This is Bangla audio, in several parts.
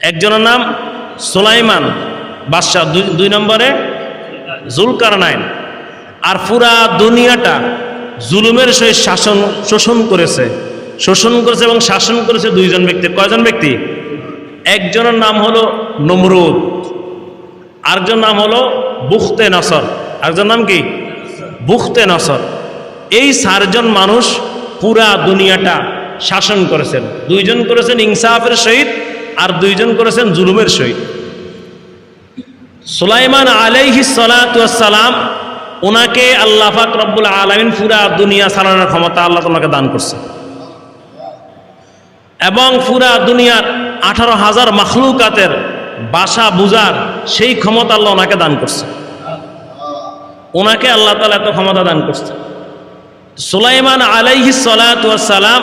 একজনের নাম সোলাইমান বাদশাহ, দুই নম্বরে জুলকার নাইন আর পুরা দুনিয়াটা জুলুমের সহিত শাসন, শোষণ করেছে। শোষণ করেছে এবং শাসন করেছে দুইজন ব্যক্তি। কয়জন ব্যক্তি? একজনের নাম হলো নমরুদ আরেকজন নাম হলো বুখতে নসর। আরেকজন নাম কি? বুখতে নসর। এই চারজন মানুষ পুরা দুনিয়াটা শাসন করেছেন। দুইজন করেছেন ইনসাফের সহিত আর দুইজন করেছেন জুলুমের সহিত সুলাইমান আলাইহি সালাম ওনাকে আল্লাহ পাক রব্বুল আলমিন পুরা দুনিয়া চালানোর ক্ষমতা আল্লাহ তোমাকে দান করছে। এবং পুরা দুনিয়ার আঠারো হাজার মাখলুকাতের বাসা বুজার সেই ক্ষমতা আল্লাহ ওনাকে দান করছে। ওনাকে আল্লাহ তালা এত ক্ষমতা দান করছে। সুলাইমান আলাইহি সালাম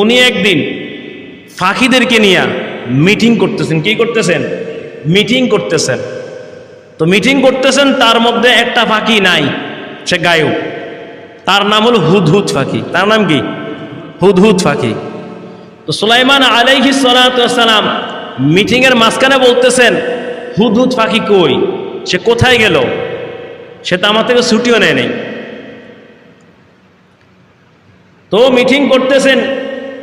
উনি একদিন ফাঁকিদেরকে নিয়ে মিটিং করতেছেন। কি করতেছেন? মিটিং করতেছেন। তো মিটিং করতেছেন, তার মধ্যে একটা ফাঁকি নাই, সে গায়ক। তার নাম হল হুদহুদ ফাঁকি। তার নাম কি? হুদহুদ ফাঁকি। তো সুলাইমান আলাইহি সালাম মিটিংয়ের মাঝখানে বলতেছেন, হুদহুদ ফাঁকি কই? সে কোথায় গেল? সে তো আমার থেকে ছুটিও নেয় নেই। তো মিটিং করতেছেন,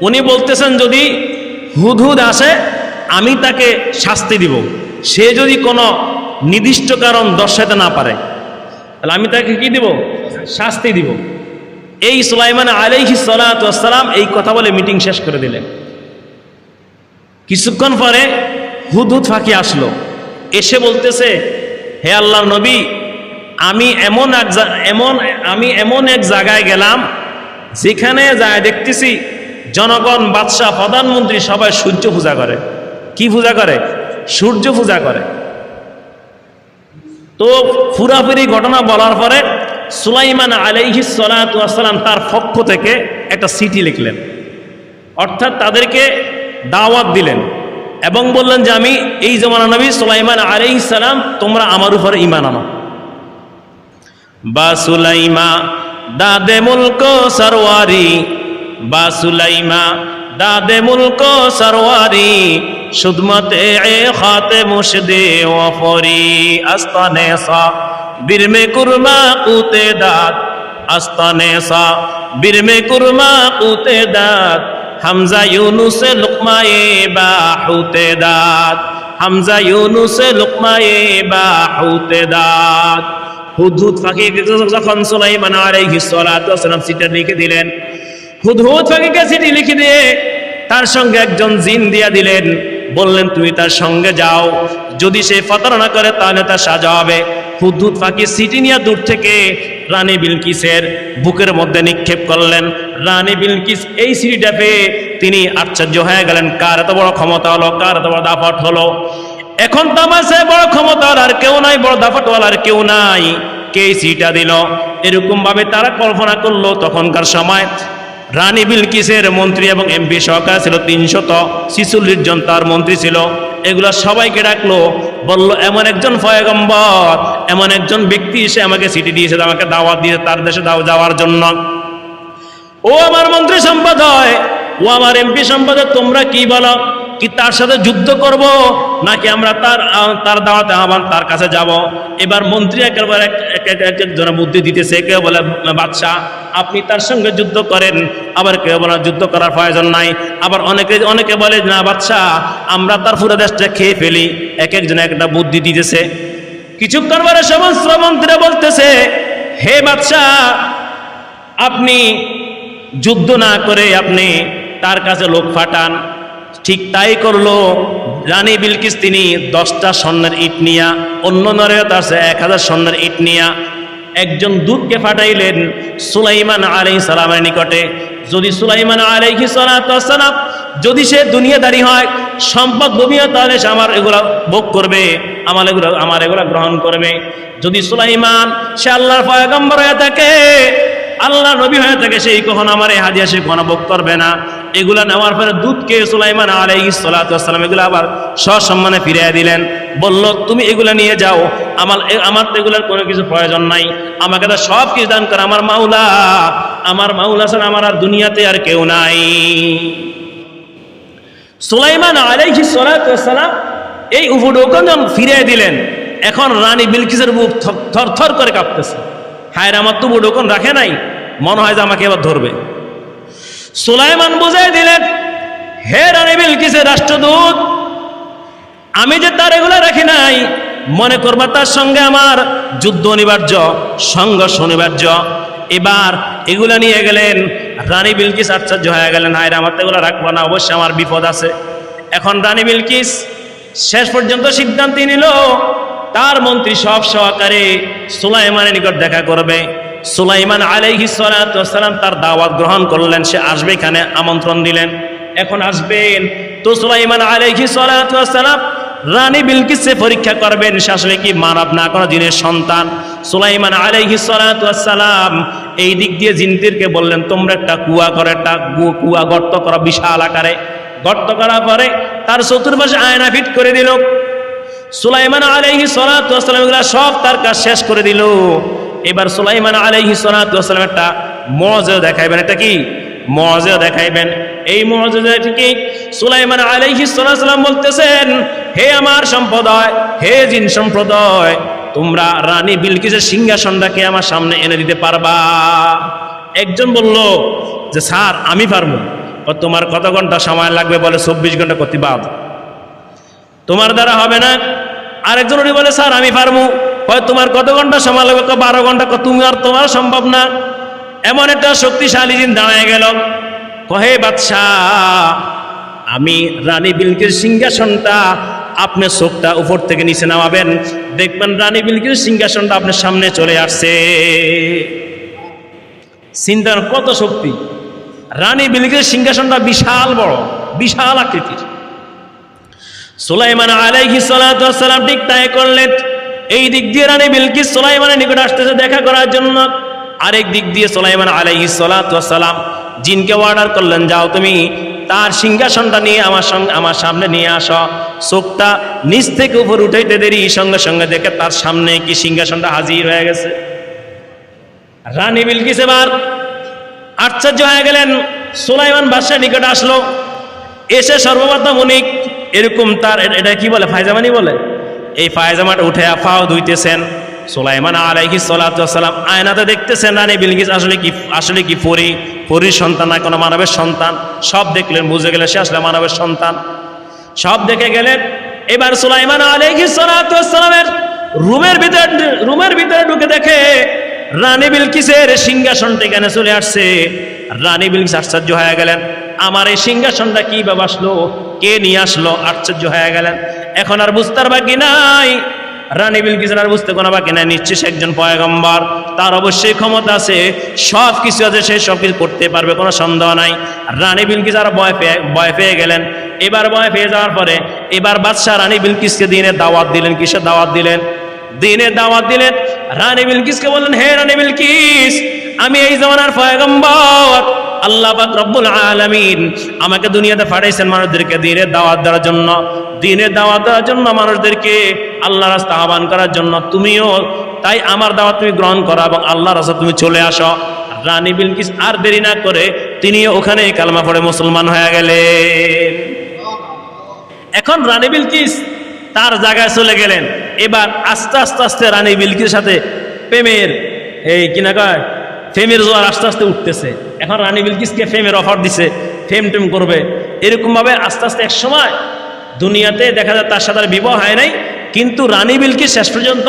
উনি বলতেছেন যদি হুদহুদ আসে, আমি তাকে শাস্তি দিব। সে যদি কোনো নির্দিষ্ট কারণ দর্শাতে না পারে, তাহলে আমি তাকে কি দিব? শাস্তি দিব। এই সুলাইমান আলাইহি সালাম এই কথা বলে মিটিং শেষ করে দিলেন। কিছুক্ষণ পরে হুদহুদ ফাঁকি আসলো। এসে বলতেছে, হে আল্লাহর নবী, আমি এমন এক এমন, আমি এমন এক জায়গায় গেলাম, যেখানে যায় দেখতেছি জনগণ, বাদশাহ, প্রধানমন্ত্রী সবাই সূর্য পূজা করে। কি পূজা করে? সূর্য পূজা করে। তো ফুরাফুরি ঘটনা বলার পরে সুলাইমান আলাইহি সালাম তার পক্ষ থেকে একটা চিঠি লিখলেন। অর্থাৎ তাদেরকে দাওয়াত দিলেন এবং বললেন যে, আমি এই জমানা নবী সুলাইমান আলাইহিস সালাম, তোমরা আমার উপরে ইমান আনো। বা সুলাইমা, দাদে মুলক সরওয়ারি বা সুলাইমা, দাদে মুলক সরওয়ারি সুদমতে এ খাতে মুশদে ওয়ফরি, আস্তানে সা, বিরমে কুরমা কুতে দাত, আস্তানে সা, বিরমে কুরমা কুতে দাত, হামজা ইউনুসে লুকমায়ে বা হুতে দাত, হামজা ইউনুসে লুকমায়ে বা হুতে দাত। হুদহুদ ফাঁকি যখন সুলাইমান আলাইহিস সালাতু ওয়াসালাম চিঠি লিখে দিলেন হুদহুদ ফাঁকিকে চিঠি লিখে দিয়ে তার সঙ্গে একজন জিন দিয়া দিলেন। বললেন, তুমি তার সঙ্গে যাও। যদি সে প্রতারণা করে, তাহলে তার সাজা হবে। হুদহুদ ফাঁকি সিটি নিয়ে দূর থেকে রানী বিলকিসের বুকের মধ্যে নিক্ষেপ করলেন। রানী বিলকিস এই সিটিটা পেয়ে তিনি আশ্চর্য হয়ে গেলেন। কার এত বড় ক্ষমতা হলো? কার এত বড় দাপট হলো? এখন তো আমার সে বড় ক্ষমতার আর কেউ নাই, বড় দাফাটওয়ালার কেউ নাই। কে সিটা দিল? এরকম ভাবে তারা কল্পনা করল তখনকার সময়। রানী বিলকিসের মন্ত্রী এবং এমপি সরকার ছিল তিনশত ছিচল্লিশ জন, তার মন্ত্রী ছিল। এগুলো সবাইকে ডাকলো, বলল, এমন একজন ফয়গম্বর এমন একজন ব্যক্তি এসে আমাকে সিটি দিয়েছে, আমাকে দাওয়াত দিয়ে তার দেশে দাও যাওয়ার জন্য। ও আমার মন্ত্রী সম্পাদয় ও আমার এমপি সম্পাদক, তোমরা কি বলো? কি তার সাথে যুদ্ধ করব? নাকি আমরা তার তার দাওয়াতে আহ্বান তার কাছে যাব? এবার মন্ত্রী একেবারে এক- এক- এক- এক একজনে বুদ্ধি দিতেছে, কেউ বলে, বাদশাহ, আপনি তার সঙ্গে যুদ্ধ করেন। আবার কেউ বলে, যুদ্ধ করার প্রয়োজন নাই। আবার অনেকে অনেকে বলে, না, বাদশাহ, আমরা তার পুরো দেশটা খেয়ে ফেলি। এক একজনে একটা বুদ্ধি দিতেছে। কিছুক্ষণ পরে সমস্ত মন্ত্রীরা বলতেছে, হে বাদশাহ, আপনি যুদ্ধ না করে আপনি তার কাছে লোক ফাটান। ঠিক তাই করল রানী বিলকিস তিনি দশটা স্বর্ণের ইট নিয়া, অন্য নরে তার এক হাজার স্বর্ণের ইট নিয়া, একজন দূতকে ফাটাইলেন সুলাইমান আলাই সালামের নিকটে, যদি সুলাইমান আলাইহি সালাম যদি সে দুনিয়াদারি হয়, সম্পদ দুনিয়া তাহলে সে আমার এগুলা ভোগ করবে, আমার এগুলো, আমার এগুলা গ্রহণ করবে। যদি সুলাইমান, সে আল্লাহর পয়গম্বর হয়ে থাকে আল্লাহ নবী হয়ে থাকে, সেই কখন আমার এই হাদিয়া সে কখনো ভোগ করবে না। এগুলা নেওয়ার পরে দুধকে সুলাইমান আলাইহি সালাম এগুলো আবার সসম্মানে ফিরিয়ে দিলেন। বলল, তুমি এগুলা নিয়ে যাও। আমার আমার তো এগুলার কোনো কিছু প্রয়োজন নাই। আমাকে তো সব কিছু দান করে। আমার মাওলা আমার মাওলা ছাড়া আমার আর দুনিয়াতে আর কেউ নাই। সুলাইমান আলাইহি সালাম এই উপঢৌকন যখন ফিরিয়ে দিলেন, এখন রানী বিলকিসের বুক থর থর করে কাঁপতেছে। হায় আমার তো উপঢৌকন রাখে নাই। মনে হয় যে আমাকে এবার ধরবে। সুলাইমান বুঝাই দিলেন, হে রানী বিলকিসের রাষ্ট্রদূত, আমি যে তার এগুলো রাখি নাই, মনে করবা তার সঙ্গে আমার যুদ্ধ অনিবার্য, সংঘর্ষ অনিবার্য। এবার এগুলা নিয়ে গেলেন, রানী বিলকিস আশ্চর্য হয়ে গেলেন, হায় আমার তো এগুলো রাখব না, অবশ্যই আমার বিপদ আছে। এখন রানী বিলকিস শেষ পর্যন্ত সিদ্ধান্ত নিল, তার মন্ত্রী সব সহকারে সুলাইমানের নিকট দেখা করবে। সুলাইমান আলাইহি সালাম তার দাওয়াত গ্রহণ করলেন, সে আসবে এখানে আমন্ত্রণ দিলেন। এখন আসবেন। তো সুলাইমান আলাইহি সালাম রানী বিলকিসে পরীক্ষা করবেন, সে আসলে কি মানব না কোনো জিনের সন্তান? সুলাইমান আলাইহি সালাম এই দিক দিয়ে জিনতিরকে বললেন, তোমরা একটা কুয়া করে, একটা কুয়া গর্ত করা বিশাল আকারে। গর্ত করা পরে তার চতুর্পাশে আয়না ফিট করে দিল। সুলাইমান আলাইহি সালাম সব তার কাজ শেষ করে দিল। এবার সুলাইমান আলাইহি সালাম একটা মজা দেখাইবেন, এটা কি? মজা দেখাইবেন। এই মজা কি? সুলাইমান আলাইহি সালাম বলতেছেন, হে আমার সম্প্রদায়, হে জিন সম্প্রদায়, তোমরা রানী বিলকিসের সিংহাসনটাকে আমার সামনে এনে দিতে পারবা। একজন বলল, যে স্যার, আমি পারব। তোমার কত ঘণ্টা সময় লাগবে বলে চব্বিশ ঘণ্টা প্রতিবাদ তোমার দ্বারা হবে না। আরেকজন উনি বলে, স্যার, আমি পারব। হয় তোমার কত ঘণ্টা সময় লাগবে? বারো ঘণ্টা। তুমি আর তোমার সম্ভব না। এমন একটা শক্তিশালী দিন দাঁড়ায় গেল। কহে বাদশাহ, আমি রানী বিলকির সিংহাসনটা আপনার চোখটা উপর থেকে নিচে নামাবেন। দেখবেন রানী বিলকির সিংহাসনটা আপনার সামনে চলে আসছে। চিন্তার কত শক্তি। রানী বিলকির সিংহাসনটা বিশাল বড়, বিশাল আকৃতির। সুলাইমান আলাইহি সালাম ঠিক তাই করলেন। এই দিক দিয়ে রানী বিলকিস সোলাইমানের নিকট আসতেছে দেখা করার জন্য। আরেক দিক দিয়ে সুলাইমান আলাইহি সালাম জিনকে অর্ডার করলেন, যাও তুমি তার সিংহাসনটা নিয়ে আমার সঙ্গে, আমার সামনে নিয়ে আসো। চোখটা নিচ থেকে উপর উঠাইতে দেরি, সঙ্গে সঙ্গে দেখে তার সামনে কি সিংহাসনটা হাজির হয়ে গেছে। রানী বিলকিস এবার আশ্চর্য হয়ে গেলেন। সোলাইমান বাদশাহ নিকট আসলো। এসে সর্বপ্রথম উনি এরকম তার, এটা কি বলে, ফায়জামানি বলে? এই ফায়জামাটা উঠে পাও ধুইতেছেন। সুলাইমান আলাইহি সালাম আয়নাতে দেখতেছেন রানী বিলকিস আসলে কি আসলে কি পরি? পরির সন্তান না কোনো মানবের সন্তান? সব দেখলেন, বুঝে গেলে সে আসলে মানবের সন্তান। সব দেখে গেলেন, এবার সুলাইমান আলাইহি সালামের রুমের ভিতরে রুমের ভিতরে ঢুকে দেখে রানী বিলকিসের সিংহাসনটা এখানে চলে আসছে। রানী বিলকিস আশ্চর্য হয়ে গেলেন, আমার এই সিংহাসনটা কি আসলো? কে নিয়ে আসলো? আশ্চর্য হয়ে গেলেন এখন আর বুঝতার বাকি নাই। রানী বিলকিসের আর বুঝতে কোনো বাকি নাই। নিশ্চয় সে একজন পয়গম্বর। তার অবশ্যই ক্ষমতা আছে। সব কিছু আছে, সে সব কিছু করতে পারবে, কোনো সন্দেহ নাই। রানী বিলকিস আর ভয় পেয়ে ভয় পেয়ে গেলেন। এবার ভয় পেয়ে যাওয়ার পরে, এবার বাদশাহ রানী বিলকিসকে দিনে দাওয়াত দিলেন, কিসের দাওয়াত দিলেন? দিনের দাওয়াত দিলেন। রানী বিলকিসকে বললেন, হে রানী বিলকিস, আমি এই জমানার পয়গম্বর। আল্লাহ রব্বুল আলামিন আমাকে দুনিয়াতে পাঠাইছেন মানুষদেরকে দিনের দাওয়াত দেওয়ার জন্য। দিনে দাওয়াত দেওয়ার জন্য মানুষদেরকে আল্লাহ রাস্তা আহ্বান করার জন্য। তুমিও তাই আমার দাওয়াত তুমি গ্রহণ করো এবং আল্লাহ রাস্তা তুমি চলে আসো। রানী বিলকিস আর দেরি না করে তিনি ওখানে কালমা পড়ে মুসলমান হয়ে গেলেন। এখন রানী বিলকিস তার জায়গায় চলে গেলেন। এবার আস্তে আস্তে আস্তে রানী বিলকির সাথে প্রেমের, এই কিনা কয়? ফেমের জোয়ার আস্তে আস্তে উঠতেছে। এখন রানী বিলকিসকে ফেমের অফার দিছে ফেম টেম করবে। এরকমভাবে আস্তে আস্তে এক সময় দুনিয়াতে দেখা যায় তার সাথে আর বিবাহ হয় নাই, কিন্তু রানী বিলকিস শেষ পর্যন্ত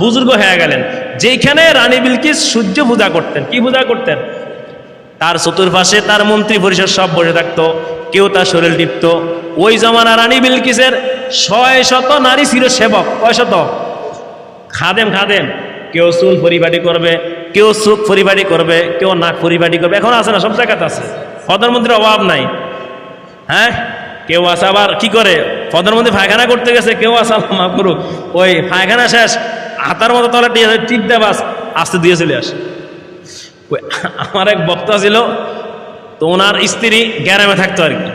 বুজুর্গ হয়ে গেলেন। যেখানে রানী বিলকিস সূর্য পূজা করতেন, কি পূজা করতেন? তার চতুর্পাশে তার মন্ত্রী পরিষদ সব বসে থাকতো, কেউ তার শরীর টিপত। ওই জমানা রানী বিলকিসের ছয় শত নারী ছিল সেবক। কয় শত? খাদেম খাদেম। কেউ চুল পরিপাটি করবে, কেউ চোখ পরিপাটি করবে, কেউ নাক পরিপাটি করবে। এখন আছে না, সব জায়গাতে আছে। প্রধানমন্ত্রীর অভাব নাই। হ্যাঁ? কেউ আছে আবার কি করে? প্রধানমন্ত্রী পায়খানা করতে গেছে, কেউ আছে আল্লাহ মাফ করুক। ওই পায়খানা শেষ, হাতার মতো তলা তলে টিপ দেবাস বাস আসতে দিয়ে চলে আসে। আমার এক বক্তা ছিল, তো ওনার স্ত্রী গ্যারামে থাকতো আর কি।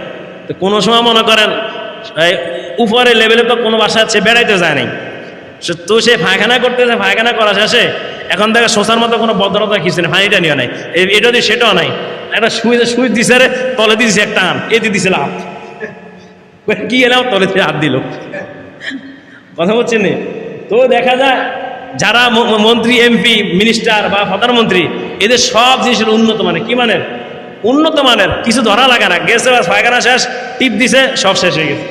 তো কোনো সময় মনে করেন উপরে লেভেলে তো কোনো বাসা আছে বেড়াইতে যায় নাই। তো সে পায়খানা করতেছে পায়খানা করা শেষে এখন থেকে শোষার মতো কোনো ভদ্রতা কিছু নেই পানিটা নিয়ে নাই এটা দিয়ে সেটাও নাই একটা সুইচ সুইচ দিছে রে তলে দিয়েছে একটা আন এতে দিছে বলে, কি এলাম? তলে দিয়ে হাত দিল। কথা বলছেন? তো দেখা যায় যারা মন্ত্রী এমপি মিনিস্টার বা প্রধানমন্ত্রী এদের সব জিনিসের উন্নত মানের কি মানের? উন্নত মানের কিছু ধরা লাগে না। গেছে বা পায়খানা শেষ টিপ দিছে সব শেষ হয়ে গেছে।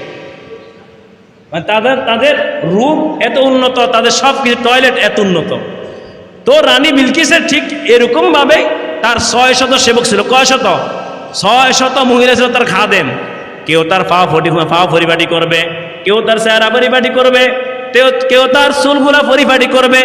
মানে তাদের তাদের রূপ এত উন্নত, তাদের সব কিছু টয়লেট এত উন্নত। তো রানী বিলকিসের ঠিক এরকম ভাবে তার ছয় শত সেবক ছিল। কয় শত? ছয় শত মহিলা ছিল তার খাদেম। কেউ তার পা ফটি, পা পরিপাটি করবে, কেউ তার চেহারা পরিপাটি করবে কেউ তার চুলগুলা পরিপাটি করবে।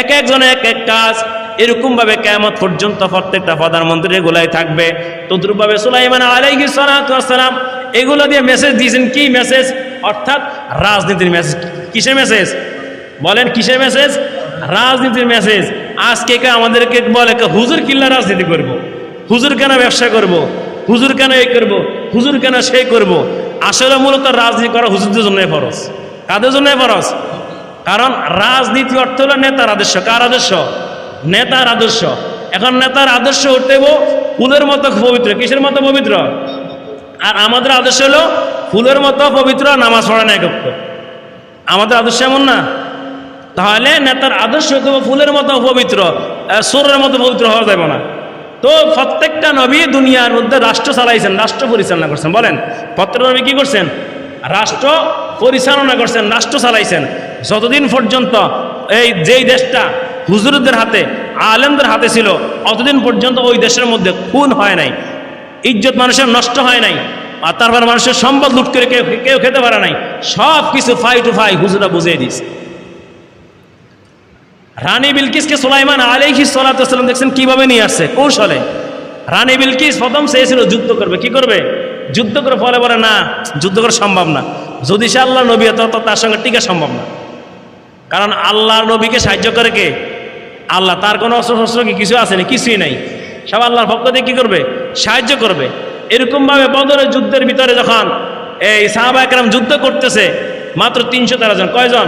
এক একজনে এক এক কাজ। এরকম ভাবে কেমত পর্যন্ত প্রত্যেকটা প্রধানমন্ত্রী এগুলাই থাকবে। তদ্রুপভাবে সুলাইমান আলাইহি সালাম এগুলো দিয়ে মেসেজ দিয়েছেন। কি মেসেজ অর্থাৎ রাজনীতির মেসেজ কিসের মেসেজ বলেন, কিসের মেসেজ রাজনীতির মেসেজ আজকে কে আমাদেরকে বলে হুজুর কিল্লা রাজনীতি করব। হুজুর কেন ব্যবসা করব। হুজুর কেন এই করব। হুজুর কেন সেই করব। আসলে মূলত রাজনীতি করা হুজুরদের জন্য ফরজ। কাদের জন্য ফরজ? কারণ রাজনীতি অর্থ হলো নেতার আদর্শ। কার আদর্শ? নেতার আদর্শ। এখন নেতার আদর্শ উঠতে ফুলের মতো পবিত্র। কিসের মতো পবিত্র? আর আমাদের আদর্শ হলো ফুলের মতো পবিত্র নামাজ পড়া না করতো আমাদের আদর্শ এমন না। তাহলে নেতার আদর্শ ফুলের মতো পবিত্র সোরের মতো পবিত্র হওয়া যাবে না। তো প্রত্যেকটা নবী দুনিয়ার মধ্যে রাষ্ট্র চালাইছেন, রাষ্ট্র পরিচালনা করছেন। বলেন প্রত্যেকটা নবী কি করছেন? রাষ্ট্র পরিচালনা করছেন, রাষ্ট্র চালাইছেন। যতদিন পর্যন্ত এই যেই দেশটা হুজুরদের হাতে, আলেমদের হাতে ছিল, অতদিন পর্যন্ত ওই দেশের মধ্যে খুন হয় নাই, ইজ্জত মানুষের নষ্ট হয় নাই। আর তারপর মানুষের সম্পদ লুট করে কেউ কেউ খেতে পারে নাই। সব কিছু ফাই টু ফাই হুজুরা বুঝিয়ে দিস রানী বিলকিসকে সুলাইমান আলাইহি সালাম দেখছেন কীভাবে নিয়ে আসছে? কৌশলে। রানী বিলকিস প্রথম চেয়েছিল যুদ্ধ করবে। কি করবে? যুদ্ধ করে ফলে বলে, না, যুদ্ধ করা সম্ভব না। যদি সে আল্লাহ নবী হতো, তো তার সঙ্গে টিকা সম্ভব না। কারণ আল্লাহ নবীকে সাহায্য করে কে? আল্লাহ। তার কোনো অস্ত্র শস্ত্র কি? কিছু আসেনি, কিছুই নাই। সব আল্লাহর পক্ষ দিয়ে কী করবে? সাহায্য করবে। এরকমভাবে বদরের যুদ্ধের ভিতরে যখন এই সাহাবা একরাম যুদ্ধ করতেছে মাত্র তিনশো তেরো জন কয়জন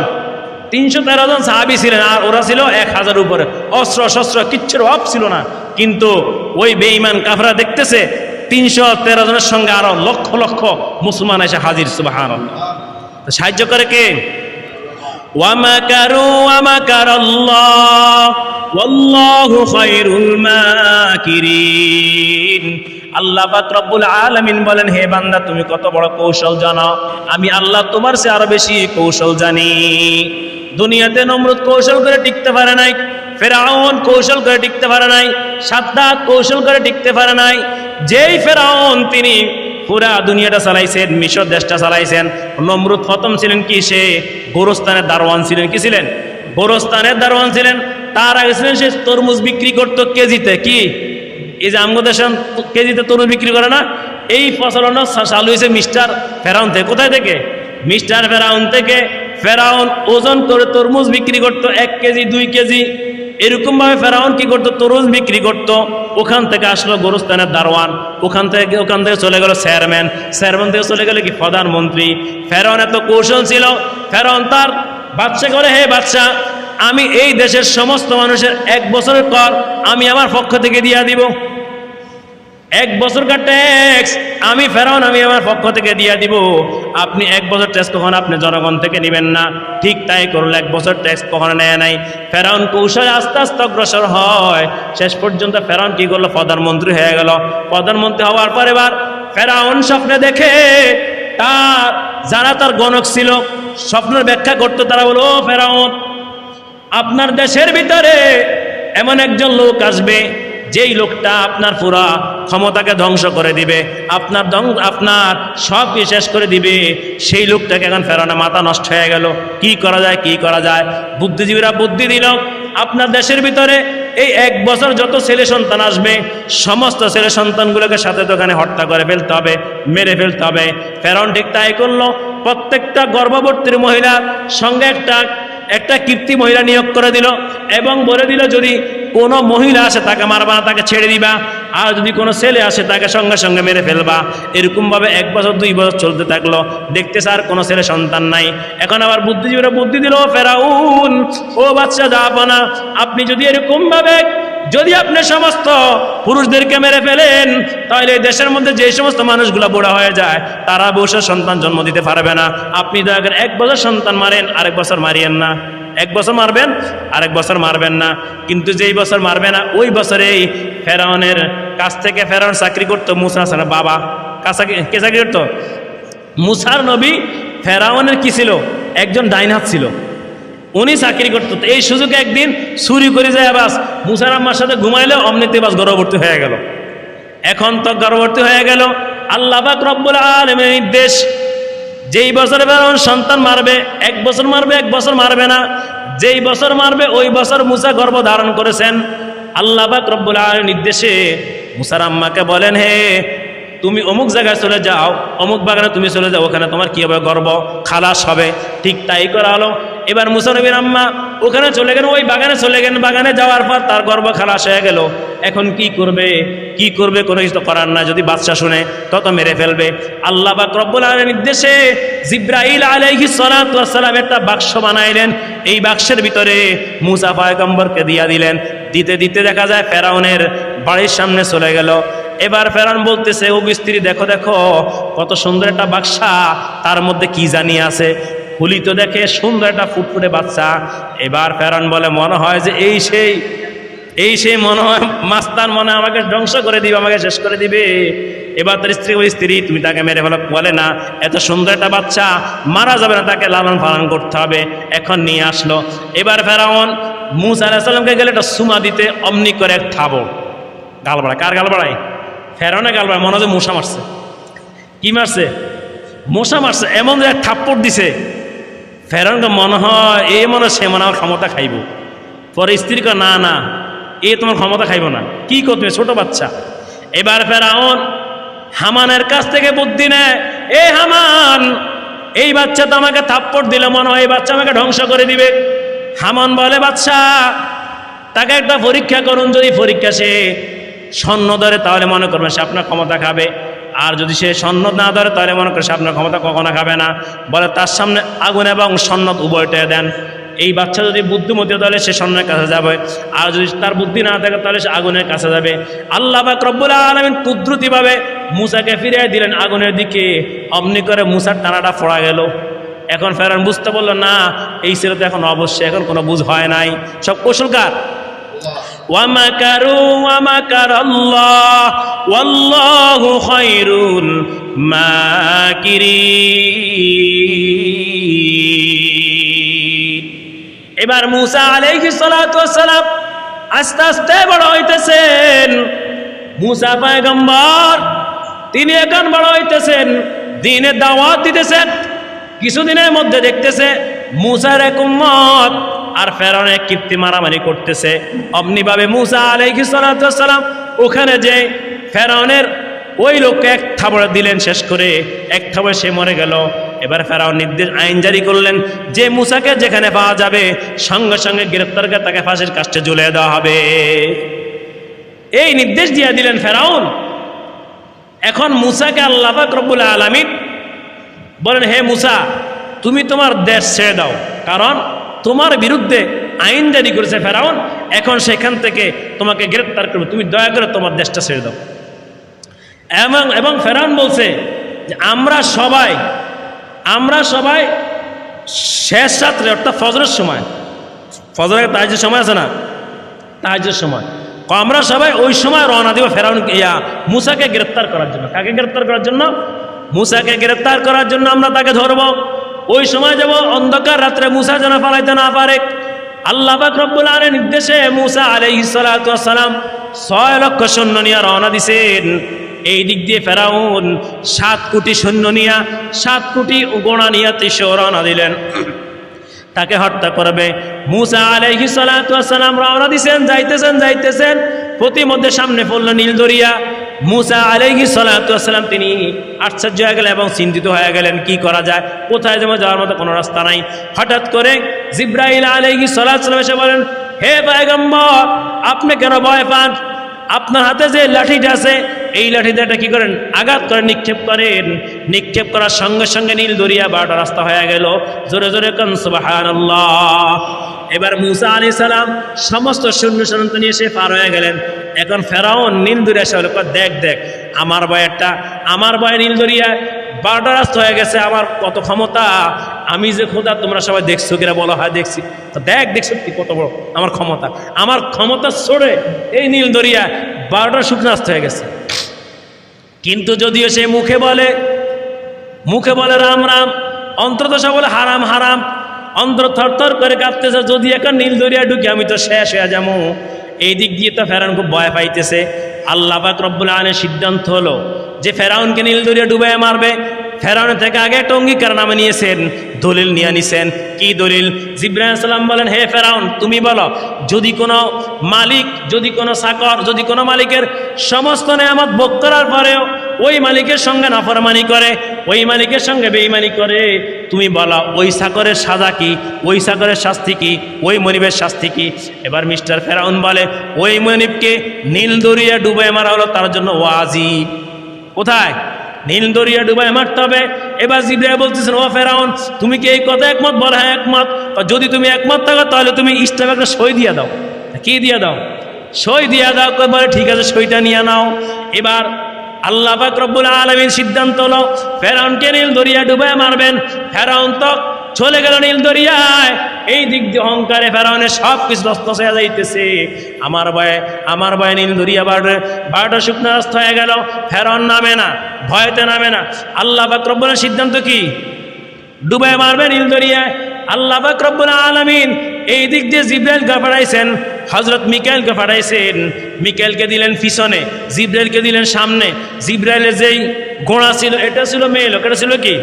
তিনশো তেরো জন সাহাবি ছিলেন আর ওরা ছিল এক হাজার উপরে অস্ত্র শস্ত্র কিচ্ছুর অভাব ছিল না কিন্তু ওই বেঈমান কাফরা দেখতেছে তিনশো তেরো জনের সঙ্গে আরো লক্ষ লক্ষ মুসলমান এসে হাজির সুবাহ সাহায্য করে কে ومكروا ومكر الله والله خير الماكرين আল্লাহ রব্বুল আলামিন বলেন, হে বান্দা, তুমি কত বড় কৌশল জানো? আমি আল্লাহ তোমার সে আরও বেশি কৌশল জানি। দুনিয়াতে নমরুদ কৌশল করে টিকতে পারে নাই, ফেরাউন কৌশল করে টিকতে পারে নাই সাদ্দাত কৌশল করে টিকতে পারে নাই। যেই ফেরাউন তিনি পুরা দুনিয়াটা চালাইছেন, মিশর দেশটা চালাইছেন, নমরুদ প্রথম ছিলেন কি সে? গোরস্থানের দারোয়ান ছিলেন, কি ছিলেন? গোরস্থানের দারোয়ান ছিলেন। তার আগে ছিলেন সে তরমুজ বিক্রি করতো কেজিতে, কি? এই যে আমগো দেশে কেজিতে তরমুজ বিক্রি করে না, এই প্রচলন চালু হয়েছে মিস্টার ফেরাউন থেকে। কোথায় থেকে? মিস্টার ফেরাউন থেকে। ফেরাউন ওজন করে তরমুজ বিক্রি করতো এক কেজি, দুই কেজি। এরকম ভাবে ফেরাউন কি করতো? তরমুজ বিক্রি করতো। ওখান থেকে আসলো গোরস্থানের দারোয়ান। ওখান থেকে ওখান থেকে চলে গেল চেয়ারম্যান। চেয়ারম্যান থেকে চলে গেল কি প্রধানমন্ত্রী। ফেরাউন এত কৌশল ছিল। ফেরাউন তার বাচ্চা করে, হে বাচ্চা আমি এই দেশের সমস্ত মানুষের এক বছরের কর আমি আমার পক্ষ থেকে দিয়া দিব। এক বছরকার ট্যাক্স আমি ফেরাউন, আমি আমার পক্ষ থেকে দিয়ে দিব। আপনি এক বছর ট্যাক্স কখন আপনি জনগণ থেকে নেবেন না? ঠিক তাই করলে এক বছর ট্যাক্স কখনো নেয় নাই? ফেরাউন কৌশলে আস্তে আস্তে অগ্রসর হয়। শেষ পর্যন্ত ফেরাউন কি করল? প্রধানমন্ত্রী হয়ে গেল। প্রধানমন্ত্রী হওয়ার পর এবার ফেরাউন স্বপ্নে দেখে তার, যারা তার গণক ছিল, স্বপ্নের ব্যাখ্যা করতো, তারা বলো ফেরাউন আপনার দেশের ভিতরে এমন একজন লোক আসবে, যেই লোকটা আপনার পুরা ক্ষমতাকে ধ্বংস করে দিবে, আপনার আপনার সব শেষ করে দিবে, সেই লোকটাকে এখন ফেরানো মাথা নষ্ট হয়ে গেল। কি করা যায়, কি করা যায়? বুদ্ধিজীবীরা বুদ্ধি দিল, আপনার দেশের ভিতরে এই এক বছর যত ছেলে সন্তান আসবে, সমস্ত ছেলে সন্তানগুলোকে সাথে দোকানে হত্যা করে ফেলতে হবে, মেরে ফেলতে হবে। ফেরন ঠিক তাই করল, প্রত্যেকটা গর্ভবর্তীর মহিলার সঙ্গে একটা একটা কীর্তি মহিলা নিয়োগ করে দিল এবং বলে দিল, যদি কোনো মহিলা আসে তাকে মারবা তাকে ছেড়ে দিবা। আর যদি কোনো ছেলে আসে তাকে সঙ্গে সঙ্গে মেরে ফেলবা। এরকমভাবে এক বছর, দুই বছর চলতে থাকল। দেখতে স্যার, কোনো ছেলে সন্তান নাই। এখন আবার বুদ্ধিজীবীরা বুদ্ধি দিল, ফেরাউন, ও বাচ্চা যাব না আপনি যদি এরকমভাবে যদি আপনি সমস্ত পুরুষদেরকে মেরে ফেলেন, তাহলে দেশের মধ্যে যে সমস্ত মানুষগুলো বুড়া হয়ে যায়, তারা বসে সন্তান জন্ম দিতে পারবে না। আপনি দয়া করে এক বছর সন্তান মারেন, আরেক বছর মারিয়েন না। এক বছর মারবেন, আরেক বছর মারবেন না। কিন্তু যেই বছর মারবে না, ওই বছরেই ফেরাউনের কাছ থেকে ফেরাউন চাকরি করতো মুসা বাবা। কাছা কে চাকরি করতো? মুসার নবী ফেরাউনের কি ছিল? একজন ডাইন হাত ছিল। উনি চাকরি করতো। এই সুযোগে একদিন চুরি করে যায় বাস। মুসার আম্মার সাথে ঘুমাইলে অমনিতে বাস গর্ভবর্তী হয়ে গেল। এখন তো গর্ভবর্তী হয়ে গেল। আল্লাহ পাক রব্বুল আলমের নির্দেশ যেই বছর ফেরাউন সন্তান মারবে, এক বছর মারবে, এক বছর মারবে না। যেই বছর মারবে, ওই বছর মুসা গর্ভ ধারণ করেছেন। আল্লাহ পাক রব্বুল আলমের নির্দেশে মুসার আম্মাকে বলেন, হে, তুমি অমুক জায়গায় চলে যাও, অমুক বাগানে তুমি চলে যাও, ওখানে তোমার কি হবে? গর্ব খালাস হবে। ঠিক তাই করা হলো। এবার মুসানবীর আম্মা ওখানে চলে গেলেন, ওই বাগানে চলে গেলেন। বাগানে যাওয়ার পর তার গর্ব খালাস হয়ে গেল। এখন কি করবে? কি করবে? কোনো কিছু করার না যদি বাচ্চা শুনে, তত মেরে ফেলবে। আল্লাহ বা রব্বুল আলমের নির্দেশে জিব্রাইল আলাইহি সালাম একটা বাক্স বানাইলেন। এই বাক্সের ভিতরে মুসা পয়গম্বরকে দিয়া দিলেন। দিতে দিতে দেখা যায় ফেরাউনের বাড়ির সামনে চলে গেল। এবার ফেরান বলতেছে, ও স্ত্রী দেখো দেখো, কত সুন্দর একটা বাক্সা। তার মধ্যে কি জানি আছে? খুলি তো দেখে সুন্দর একটা ফুটফুটে বাচ্চা। এবার ফেরান বলে, মনে হয় যে এই সেই এই সেই মনে হয় মাস্তান মনে আমাকে ধ্বংস করে দিবে, আমাকে শেষ করে দিবে। এবার তার স্ত্রী ওই স্ত্রী, তুমি তাকে মেরে ফেলো। বলে, না, এত সুন্দর একটা বাচ্চা মারা যাবে না, তাকে লালন পালন করতে হবে। এখন নিয়ে আসলো। এবার ফেরাউন মুসা আলাহিসাল্লামকে গেলে একটা সুমা দিতে, অমনি করে এক থাবো গাল বাড়ায়, কার গাল বাড়ায়? ফেরাউনে গাল বাড়ায়, মনে হয় মশা মারছে। কি মারছে? মশা মারছে, এমন যে এক থাপ্পড় দিছে। ফেরাউনকে মনে হয়, এ মনে সে মনে হয় ক্ষমতা খাইব। পরে স্ত্রী কয়, না না, এ তোমার ক্ষমতা খাইব না। কি কর তুমি, ছোট বাচ্চা? এবার ফেরাউন হামানের কাছ থেকে বুদ্ধি নেয়, এ হামান, এই বাচ্চা তো আমাকে থাপ্পড় দিলে, মনে হয় এই বাচ্চা আমাকে ধ্বংস করে দিবে। হামান বলে, বাচ্চা, তাকে একটা পরীক্ষা করুন, যদি পরীক্ষা সে স্বর্ণ ধরে, তাহলে মনে করবেন সে আপনার ক্ষমতা খাবে। আর যদি সে স্বর্ণ না ধরে, তাহলে মনে করে সে আপনার ক্ষমতা কখনো খাবে না। বলে তার সামনে আগুন এবং স্বর্ণ উভয়টা দেন। এই বাচ্চা যদি বুদ্ধিমতী তাহলে সে স্বর্ণের কাছে যাবে। আর যদি তার বুদ্ধি না থাকে, তাহলে সে আগুনের কাছে যাবে। আল্লাহ বা রব্বুল আলমিন কুদরতিভাবে মুসাকে ফিরিয়ে দিলেন আগুনের দিকে। অমনি করে মুসার টানাটা ফোড়া গেল। এখন ফেরান বুঝতে বলল, না, এই ছিল তো এখন অবশ্যই এখন কোনো বুঝ হয় নাই। সব কৌশলকার ومكروا ومكر الله والله خير الماكرين এবার মুসা আলাইহিস সালাতু সালাম আস্তে আস্তে বড় হইতেছেন মুসা পয়গম্বর তিনি এখন বড় হইতেছেন দিনে দাওয়াত দিতেছেন কিছুদিনের মধ্যে দেখতেছে মুসার এক উম্মত আর ফেরাউন এক কীর্তি মারামারি করতেছে। অমনিভাবে মুসা আলাইহি সালাম ওখানে যে ফেরাউনের ওই লোককে এক থাবড়ে দিলেন শেষ করে, এক থাবড়ে সে মরে গেল। এবার ফেরাউন নির্দেশ আইন জারি করলেন যে মুসাকে যেখানে পাওয়া যাবে, সঙ্গে সঙ্গে গ্রেপ্তার করে তাকে ফাঁসির কাছে ঝুলে দেওয়া হবে। এই নির্দেশ দিয়ে দিলেন ফেরাউন। এখন মুসাকে আল্লাহ রব্বুল আলমিন বলেন, হে মুসা, তুমি তোমার দেশ ছেড়ে দাও। কারণ তোমার বিরুদ্ধে আইন জারি করেছে ফেরাউন, এখন সেখান থেকে তোমাকে গ্রেপ্তার করবে। তুমি দয়া করে তোমার দেশটা ছেড়ে দাও। এবং এবং ফেরাউন বলছে যে আমরা সবাই আমরা সবাই শেষ রাত্রে, অর্থাৎ ফজরের সময়, ফজরের তাহাজের সময় আছে না? তাহাজের সময়। আমরা সবাই ওই সময় রওনা দিব ফেরাউন, ইয়া মুসাকে গ্রেপ্তার করার জন্য। কাকে গ্রেপ্তার করার জন্য? মুসাকে গ্রেপ্তার করার জন্য আমরা তাকে ধরব। ওই সময় যাব অন্ধকার রাত্রে মুসা যেন পালাইতে না পারে। আল্লাহ রব্বুল আলের নির্দেশে মুসা আলে সালাম ছয় লক্ষ সৈন্য নিয়ে রওনা দিছেন। এই দিক দিয়ে ফেরাউন সাত কোটি সৈন্য নিয়া, সাত কোটি উগোনা নিয়ে তিসে রওনা দিলেন। তাকে হত্যা করবে। মুসা আলাইহি সালাম রওনা দিছেন, যাইতেছেন যাইতেছেন। প্রতিমধ্যে সামনে পড়ল নীল দরিয়া। মুসা আলাইহি সালাম তিনি আশ্চর্য হয়ে গেলেন এবং চিন্তিত হয়ে গেলেন, কি করা যায়? কোথায় যেমন যাওয়ার মতো কোনো রাস্তা নাই। হঠাৎ করে জিব্রাইল আলাইহি সালাম এসে বলেন, হে পায়গম্বর, আপনি কেন ভয় পান? আপনার হাতে যে লাঠিটা আছে এই লাঠিটা এটা কি করেন? আঘাত করে, নিক্ষেপ করেন। নিক্ষেপ করার সঙ্গে সঙ্গে নীল দরিয়া বারোটা রাস্তা হয়ে গেল। জোরে জোরে এবার মুসা আলি সালাম সমস্ত সৈন্য সন্ত নিয়ে সে পার হয়ে গেলেন। এখন ফেরাউন নীল দরিয়া সে দেখ দেখ, আমার বয়েরটা আমার বয় নীল দরিয়ায় বারোটা রাস্তা হয়ে গেছে, আমার কত ক্ষমতা? আমি যে খোদা, তোমরা সবাই দেখছ কিনা? বলা, হয়, দেখছি। তো দেখ দেখ, সত্যি কত বড় আমার ক্ষমতা। আমার ক্ষমতা ছড়ে এই নীল দরিয়া বারোটা শুকনো রাস্তা হয়ে গেছে। কিন্তু যদিও সে মুখে বলে মুখে বলে রাম রাম অন্তর সে বলে হারাম হারাম অন্তর থরথর করে কাঁপতেছে, যদি একটা নীল দরিয়া ঢুকি আমি তো শেষ হয়ে যাব। এই দিক দিয়ে তো ফেরাউন খুব ভয় পাইতেছে। আল্লাহ পাক রব্বুল আলামিনের সিদ্ধান্ত হলো যে ফেরাউনকে নীল দরিয়া ডুবে মারবে। ফেরাউনের থেকে আগে একটা অঙ্গীকার নামে নিয়েছেন, দলিল নিয়ে নিছেন। কি দলিল? জিব্রাহিম বলেন, হে ফেরাউন, তুমি বলো, যদি কোনো মালিক, যদি কোনো সাকর, যদি কোনো মালিকের সমস্ত নেয়ামত ভোগ করার পরেও ওই মালিকের সঙ্গে নাফরমানি করে, ওই মালিকের সঙ্গে বেইমানি করে, তুমি বলো, ওই সাকরের সাজা কি? ওই সাকরের শাস্তি কি? ওই মনিবের শাস্তি কি? এবার মিস্টার ফেরাউন বলে, ওই মনিবকে নীল দরিয়া ডুবে মারা হলো, তার জন্য ওয়াজি কোথায়? নীল দরিয়া ডুবাই মারতে হবে। এবার জিব্রাইল বলতেছেন ও ফেরাউন, তুমি কি এই কথা একমত? বলে হ্যাঁ একমত। যদি তুমি একমত থাকো, তাহলে তুমি ইস্টাকে একটা সই দিয়ে দাও। কি দিয়ে দাও? সই দিয়ে দাও বলে, ঠিক আছে, সইটা নিয়ে নাও। এবার আল্লাহ রব্বুল আলমীর সিদ্ধান্ত হলো ফেরাউনকে নীল দরিয়া ডুবাই মারবেন। ফেরাউন তো চলে গেল নীল দরিয়ায়। এই দিক দিয়ে অহংকারে ফেরাউনের সব কিছু নষ্ট হয়ে যাইতেছে। আমার ভয়ে আমার ভয়ে নীল দরিয়া বাড়ে বারোটা শুকনো রাস্তা হয়ে গেল। ফেরাউন নামে না, ভয়তে নামে না। আল্লাহ বাকরব্বনের সিদ্ধান্ত কি? ডুবে মারবে নীল দরিয়ায়। আল্লাহ বাকরব্বুল আলমিন এই দিক দিয়ে জিব্রাইলকে পাঠাইছেন হজরত মিকাইলকে পাঠাইছেন মিকাইলকে দিলেন পিছনে, জিব্রাইলকে দিলেন সামনে। জিব্রাইলের যেই গোড়া ছিল, এটা ছিল মেয়ে লোক, এটা ছিল কি?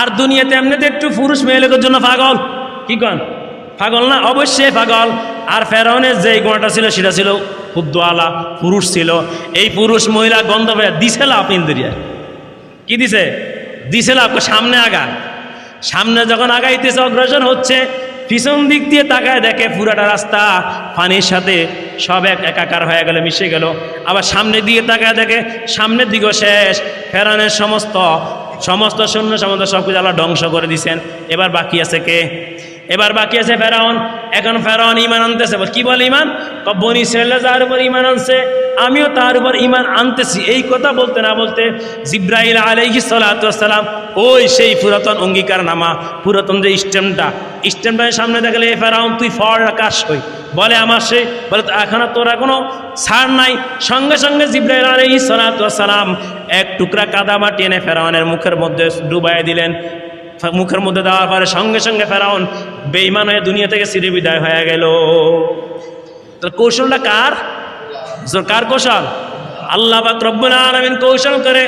আর দুনিয়াতে এমনিতে একটু পুরুষ মেয়ে লোকের জন্য পাগল। কি কন? পাগল না? অবশ্যই পাগল। আর ফেরাউনের যে গোড়াটা ছিল, সেটা ছিল খুব দোয়ালা, পুরুষ ছিল। এই পুরুষ মহিলা গন্ধ পেয়ে দিছে লাভ ইন্দ্রিয়া। কি দিছে? দিছে লাভ সামনে আগা সামনে যখন আগাইতেছে, অগ্রসর হচ্ছে পিছন দিক দিয়ে তাকায় দেখে পুরাটা রাস্তা, পানির সাথে সব এক একাকার হয়ে গেল, মিশে গেল। আবার সামনে দিকে তাকায় দেখে সামনের দিকেও শেষ। ফেরানের সমস্ত সমস্ত সৈন্য, সমস্ত সব কিছু আল্লাহ ধ্বংস করে দিছেন। এবার বাকি আছে কে? এবার বাকি আছে ফেরাউন। এখন ফেরাউন ইমান আনতেছে। কি বলে ইমান বনি ইসরায়েলরা যার উপর ইমান আনছে, আমিও তার উপর ইমান আনতেছি। এই কথা বলতে না বলতে জিব্রাইল আলাইহি সালাম ওই সেই পুরাতন অঙ্গীকার নামা পুরাতন যে স্টেমটা স্টেমটা সামনে দেখলে এ ফেরাউন, তুই ফল আকাশ হই। বলে আমার সে, বলে এখন তোরা কোনো ছাড় নাই। সঙ্গে সঙ্গে জিব্রাইল আলাইহি সালাম এক টুকরা কাদা মাটি এনে ফেরাউনের মুখের মধ্যে ডুবাই দিলেন। মুখের মধ্যে দেওয়ার পরে সঙ্গে সঙ্গে ফেরাউন বেইমান হয়ে দুনিয়া থেকে সিঁড়ে বিদায় হয়ে গেল। তো কৌশলটা কার? কার কৌশল? আল্লাহ বা রব্বুল আলমিন কৌশল করে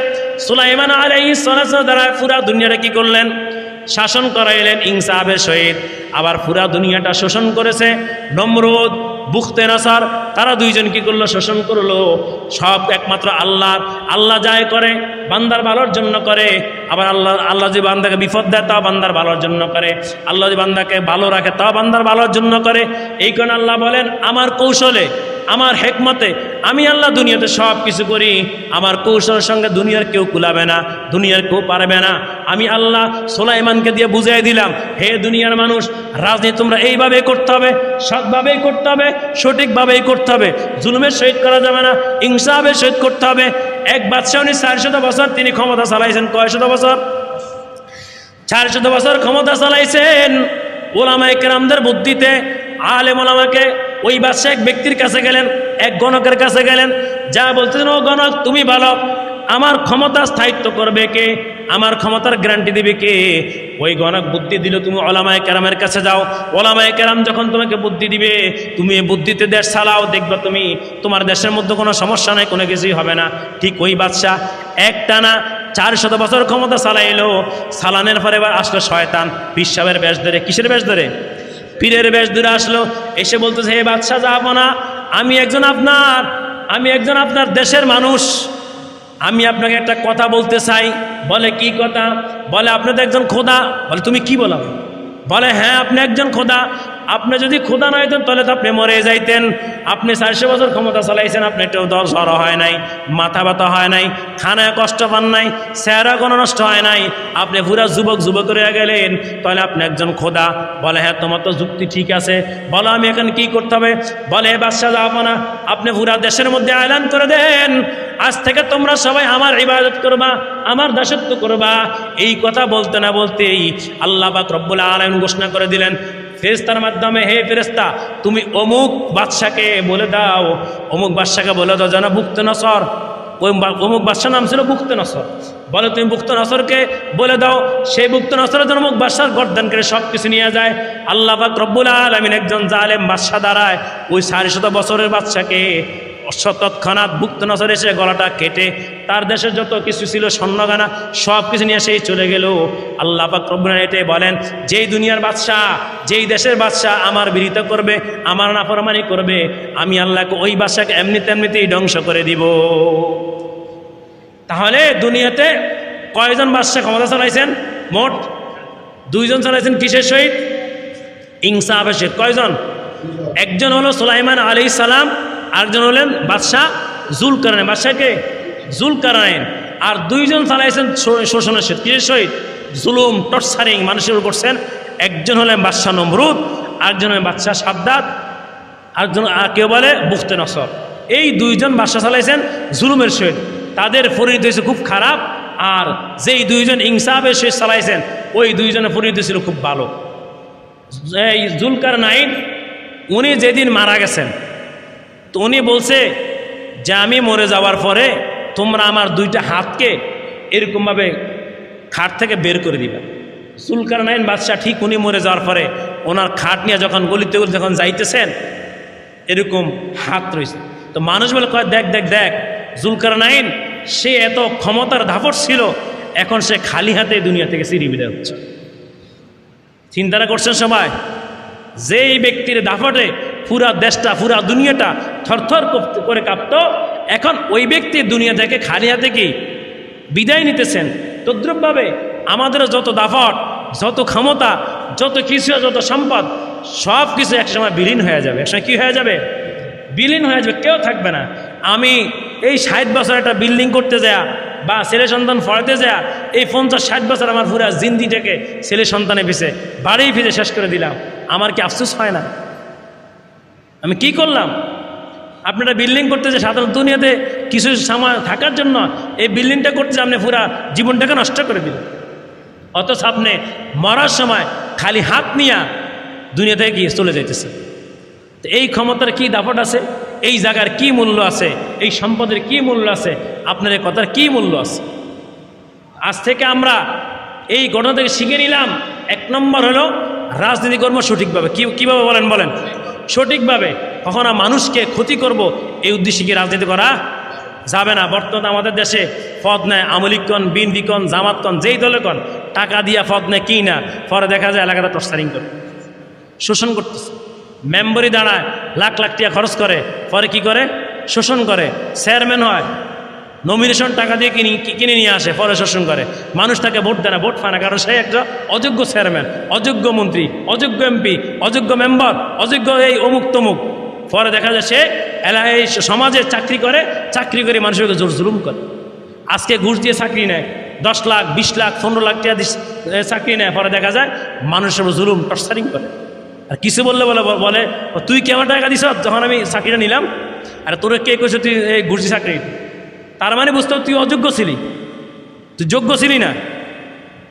সুলাইমান আলাই সালাম দ্বারা পুরা দুনিয়াটা কি করলেন? শাসন করাইলেন ইনসাফের সহিত। আবার পুরা দুনিয়াটা শোষণ করেছে। নমরুদ, বুখতে নাসার, তারা দুইজন কি করল? শোষণ করল। সব একমাত্র আল্লাহ। আল্লাহ যায় করে, বান্দার ভালোর জন্য করে। আবার আল্লাহ আল্লাহ যে বান্দাকে বিপদ দেয়, তাও বান্দার ভালোর জন্য করে। আল্লাহ যে বান্দাকে ভালো রাখে, তাও বান্দার ভালোর জন্য করে। এই কারণে আল্লাহ বলেন, আমার কৌশলে আমার হেকমতে আমি আল্লাহ দুনিয়াতে সব কিছু করি। আমার কৌশলের সঙ্গে দুনিয়ার কেউ কুলাবে না, দুনিয়ার কেউ পারবে না। আমি আল্লাহ সোলাইমানকে দিয়ে বুঝাই দিলাম, হে দুনিয়ার মানুষ, রাজনীতি তোমরা এইভাবেই করতে হবে, সৎভাবেই করতে হবে, সঠিকভাবেই করতে হবে। জুলুমের সহিত করা যাবে না ইনসাফের সহিত করতে হবে। এক বাদশাহ উনি চারশত বছর তিনি ক্ষমতা চালাইছেন, কয়শত বছর? চারশত বছর ক্ষমতা চালাইছেন। ওলামাই কেরামদের বুদ্ধিতে, আলেম ওলামাকে ওই বাদশাহ এক ব্যক্তির কাছে গেলেন, এক গণকের কাছে গেলেন, যা বলতেছেন, ও গণক, তুমি ভালো। আমার ক্ষমতা স্থায়িত্ব করবে কে? আমার ক্ষমতার গ্যারান্টি দিবে কে? ওই গণক বুদ্ধি দিল, তুমি ওলামায় কেরামের কাছে যাও। ওলামায় কেরাম যখন তোমাকে বুদ্ধি দিবে, তুমি বুদ্ধিতে দেশ চালাও, দেখবে তুমি, তোমার দেশের মধ্যে কোনো সমস্যা নাই, কোনো কিছুই হবে না। ঠিক ওই বাদশাহ একটানা চার শত বছর ক্ষমতা চালাইলো। সালানের পরে এবার আসলো শয়তান, পিসাবের বেশ ধরে। কিসের বেশ ধরে? পীরের বেশ দূরে আসলো, এসে বলতেছে হে বাদশাহ না। আমি একজন আপনার, আমি একজন আপনার দেশের মানুষ। আমি আপনাকে একটা কথা বলতে চাই। বলে, কি কথা? বলে, আপনাদের একজন খোদা। বলে, তুমি কি বলো? বলে হ্যাঁ আপনি একজন খোদা। আপনি যদি ক্ষুদা না হইতেন, তাহলে তো আপনি মরে যাইতেন। আপনি চারশো বছর ক্ষমতা চালাইছেন, আপনি একটু সর হয় নাই, মাথা ব্যথা হয় নাই, খানায় কষ্ট পান নাই, চেহারা কোনো নষ্ট হয় নাই। আপনি পুরা যুবক যুবক করে গেলেন, তাহলে আপনি একজন খোদা বলে হ্যাঁ তোমার তো যুক্তি ঠিক আছে। বলো, আমি এখন কি করতে হবে? বলে বাদশাহ যাব না। আপনি পুরা দেশের মধ্যে আয়লান করে দেন। আজ থেকে তোমরা সবাই আমার ইবাদত করবা, আমার দাসত্ব করবা। এই কথা বলতে না বলতেই আল্লাহ পাক রব্বুল আলম ঘোষণা করে দিলেন ফেরেস্তার মাধ্যমে, হে ফেরেস্তা তুমি অমুক বাদশাকে বলে দাও। অমুক বাদশাকে বলে দাও যেন ভুক্ত নসর? ওই অমুক বাদশার নাম ছিল ভুক্ত নসর। বলে, তুমি ভুক্ত নসরকে বলে দাও, সেই ভুক্ত নসরের জন্য অমুক বাদশার গর্দান করে সব কিছু নিয়ে যায়। আল্লাহ পাক রব্বুল আলমিন একজন জালেম বাদশা দাঁড়ায়, ওই সাড়ে শত বছরের বাদশাকে তৎক্ষণাৎ ভুক্ত নজর এসে গলাটা কেটে তার দেশের যত কিছু ছিল, স্বর্ণগানা সব কিছু নিয়ে সেই চলে গেল। আল্লাহ পাক রব্বুল আলামিন এটাই বলেন, যেই দুনিয়ার বাদশাহ, যেই দেশের বাদশাহ আমার বিরিত করবে, আমার নাফরমানি করবে, আমি আল্লাহকে ওই বাদশাকে এমনিতে এমনিতেই ধ্বংস করে দিব। তাহলে দুনিয়াতে কয়জন বাদশাহ ক্ষমতা চালাইছেন? মোট দুইজন চালাইছেন কিসের সহিত? ইংসা আবেশের কয়জন? একজন হলো সুলাইমান আলী সালাম আরেকজন হলেন বাদশাহ জুল কারানাইন বাদশাহকে জুল কারানাইন আর দুইজন চালাইছেন শোষণের সহিত। কিসের সহিত? জুলুম, টর্চারিং মানুষের উপর করছেন। একজন হলেন বাদশাহ নমরুদ, আরেকজন হলেন বাদশাহ সাদ্দাত, আরেকজন আর কেউ বলে বুখতে নসর। এই দুইজন বাদশাহ চালাইছেন জুলুমের সহিত। তাদের পরিণতি হয়েছে খুব খারাপ, আর যেই দুইজন ইনসাফের সহিত চালাইছেন, ওই দুইজনের পরিণতি ছিল খুব ভালো। এই জুলকার নাইন উনি যেদিন মারা গেছেন তো উনি বলছে যে আমি মরে যাওয়ার পরে তোমরা আমার দুইটা হাতকে এরকমভাবে খাট থেকে বের করে দিবে। জুলকার নাইন বাদশাহ ঠিক উনি মরে যাওয়ার পরে ওনার খাট নিয়ে যখন গলিতে গলিতে যখন যাইতেছেন, এরকম হাত রয়েছে। তো মানুষ বলে, কয়, দেখ দেখ দেখ জুলকার নাইন সে এত ক্ষমতার ধাপট ছিল, এখন সে খালি হাতে দুনিয়া থেকে সিঁড়ি বিদায় হচ্ছে। চিন্তাটা করছেন সবাই? যে এই ব্যক্তির দাফটে পুরা দেশটা, পুরা দুনিয়াটা থরথর করে কাঁপত, এখন ওই ব্যক্তি দুনিয়া থেকে খালি হাতে কি বিদায় নিতেছেন? তদ্রুপভাবে আমাদের যত দাফট যত ক্ষমতা, যত কিছু, যত সম্পদ, সব কিছু একসময় বিলীন হয়ে যাবে। একসময় কী হয়ে যাবে? বিলীন হয়ে যাবে, কেউ থাকবে না। আমি এই ষাট বছর একটা বিল্ডিং করতে যায়া বা ছেলে সন্তান ফড়াতে যায়া এই পঞ্চাশ ষাট বছর আমার পুরা জিন্দিটাকে ছেলে সন্তানে পিছে, বাড়ি ফিরে শেষ করে দিলাম। আমার কি আফসোস হয় না? আমি কি করলাম? আপনারা বিল্ডিং করতে যে সাধারণ দুনিয়াতে কিছু সময় থাকার জন্য এই বিল্ডিংটা করতে আপনি পুরা জীবনটাকে নষ্ট করে দিলেন। অথচ আপনি মরার সময় খালি হাত নিয়ে দুনিয়া থেকে গিয়ে চলে যাইতেছে তো এই ক্ষমতার কি দাপট আছে? এই জায়গার কি মূল্য আছে? এই সম্পদের কি মূল্য আছে? আপনার এই কথার কি মূল্য আছে? আজ থেকে আমরা এই ঘটনা থেকে শিখে নিলাম, এক নম্বর হলো রাজনীতি কর্ম সঠিকভাবে। কি কীভাবে বলেন বলেন? সঠিকভাবে। কখনো মানুষকে ক্ষতি করব, এই উদ্দেশ্যে কি রাজনীতি করা যাবে না? বর্তমানে আমাদের দেশে পদ নেয় আমলিকন বিনবিকন জামাতকন যেই দলে কন টাকা দিয়া পদ নেয় কি না, পরে দেখা যায় এলাকাটা টর্চারিং করে। শোষণ করতেছে। মেম্বরি দাঁড়ায়, লাখ লাখ টিয়া খরচ করে, পরে কি করে? শোষণ করে। চেয়ারম্যান হয় নমিনেশন টাকা দিয়ে কিনে কিনে নিয়ে আসে পরে শোষণ করে। মানুষ তাকে ভোট দেয় না, ভোট পায় না, কারণ সে একটা অযোগ্য চেয়ারম্যান অযোগ্য মন্ত্রী, অযোগ্য এমপি অযোগ্য মেম্বার অযোগ্য এই অমুক তমুক। পরে দেখা যায় সে এলা এই সমাজে চাকরি করে চাকরি করে মানুষের জোর জুলুম করে। আজকে ঘুষ দিয়ে চাকরি নেয়, দশ লাখ, বিশ লাখ, পনেরো লাখ টাকা চাকরি নেয় পরে দেখা যায় মানুষের জুলুম টর্চারিং করে। আর কিছু বললে বলে বলে তুই কেমন টাকা দিস? যখন আমি চাকরিটা নিলাম, আর তোরে কে কইছে তুই এই ঘুষ চাকরি? নিতে?" তার মানে বুঝতে তুই অযোগ্য ছিলি। তুই যোগ্য ছিলি না।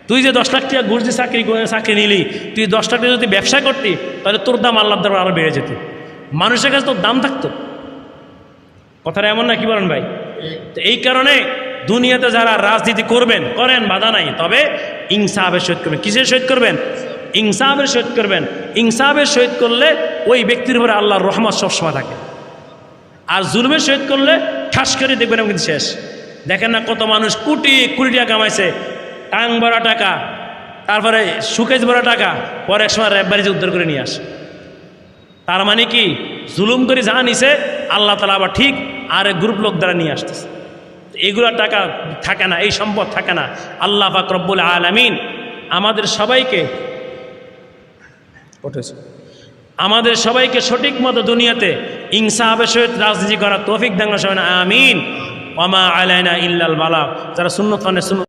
তুই যে দশ লাখ টাকা ঘুষ চাকরি চাকরি নিলি, তুই দশ লাখ টাকা যদি ব্যবসা করতি, তাহলে তোর দাম আল্লাহ দরবার আরও বেড়ে যেত। মানুষের কাছে তোর দাম থাকতো। কথাটা এমন না, কি বলেন ভাই? তো এই কারণে দুনিয়াতে যারা রাজনীতি করবেন, করেন, বাধা নাই। তবে ইনসাফের সহিত করবেন। কিসের সহিত করবেন? ইনসাফের সহিত করবেন। ইনসাফের সহিত করলে ওই ব্যক্তির উপরে আল্লাহর রহমত সবসময় থাকে। আর জুলুমের সহিত করলে ঠাস করে দেখবেন কিন্তু শেষ। দেখেন না কত মানুষ কোটি কোটি টাকা কামাইছে। টাং ভরা টাকা, তারপরে সুকেজ ভরা টাকা, পরে এক সময় র্যাব বাড়িতে উদ্ধার করে নিয়ে আসে। তার মানে কি? জুলুম করে যা নিছে, আল্লাহ তালা আবার ঠিক আর এক গ্রুপ লোক দ্বারা নিয়ে আসতেছে। এগুলো টাকা থাকে না, এই সম্পদ থাকে না। আল্লাহ পাক রব্বুল আলামিন আমাদের সবাইকে উঠেছে আমাদের সবাইকে সঠিক মতো দুনিয়াতে ইনসাফের সহিত রাজনীতি করার তৌফিক দাঙ্গা সবাই আমিন। ওমা আলাইনা ইল্লাল বালা। যারা শূন্য থানে সুন্নত